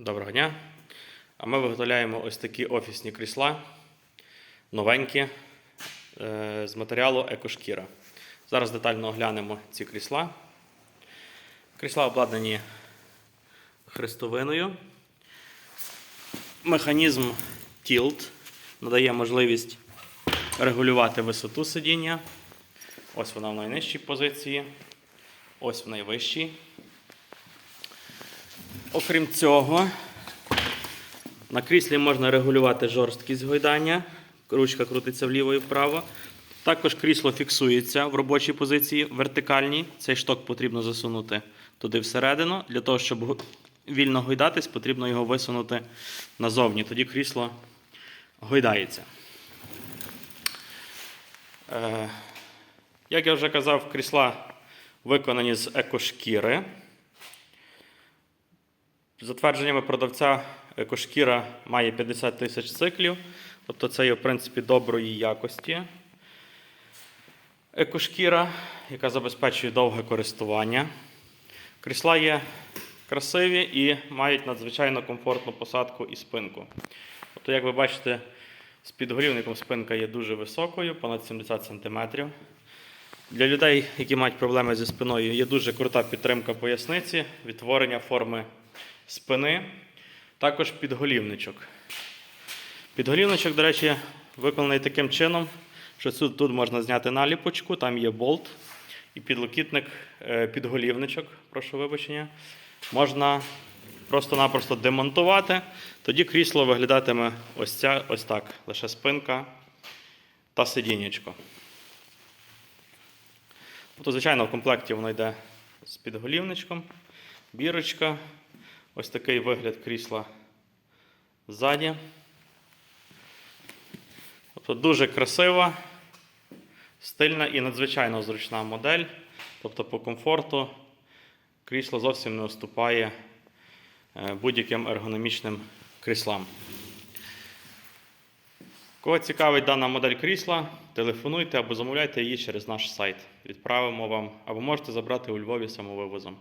Доброго дня. А ми виготовляємо ось такі офісні крісла, новенькі, е, з матеріалу екошкіра. Зараз детально оглянемо ці крісла. Крісла обладнані хрестовиною. Механізм Tilt надає можливість регулювати висоту сидіння. Ось вона в найнижчій позиції, ось в найвищій. Окрім цього, на кріслі можна регулювати жорсткість гойдання. Ручка крутиться вліво і вправо. Також крісло фіксується в робочій позиції вертикальній. Цей шток потрібно засунути туди всередину. Для того, щоб вільно гойдатись, потрібно його висунути назовні. Тоді крісло гойдається. Е, Як я вже казав, крісла виконані з екошкіри. За затвердженнями продавця, екошкіра має 50 тисяч циклів, тобто це є, в принципі, доброї якості. Екошкіра, яка забезпечує довге користування. Крісла є красиві і мають надзвичайно комфортну посадку і спинку. Тобто, як ви бачите, з підголівником спинка є дуже високою, понад 70 см. Для людей, які мають проблеми зі спиною, є дуже крута підтримка поясниці, відтворення форми спини, також підголівничок. Підголівничок, до речі, виконаний таким чином, що тут, тут можна зняти наліпочку, там є болт і підлокітник, е, підголівничок, прошу вибачення, можна просто-напросто демонтувати. Тоді крісло виглядатиме ось, ця, ось так, лише спинка та сидіннячко. Тобто, звичайно, в комплекті воно йде з підголівничком, бірочка, ось такий вигляд крісла ззаді. Тобто дуже красива, стильна і надзвичайно зручна модель. Тобто по комфорту крісло зовсім не уступає е, будь-яким ергономічним кріслам. Кого цікавить дана модель крісла, телефонуйте або замовляйте її через наш сайт. Відправимо вам або можете забрати у Львові самовивозом.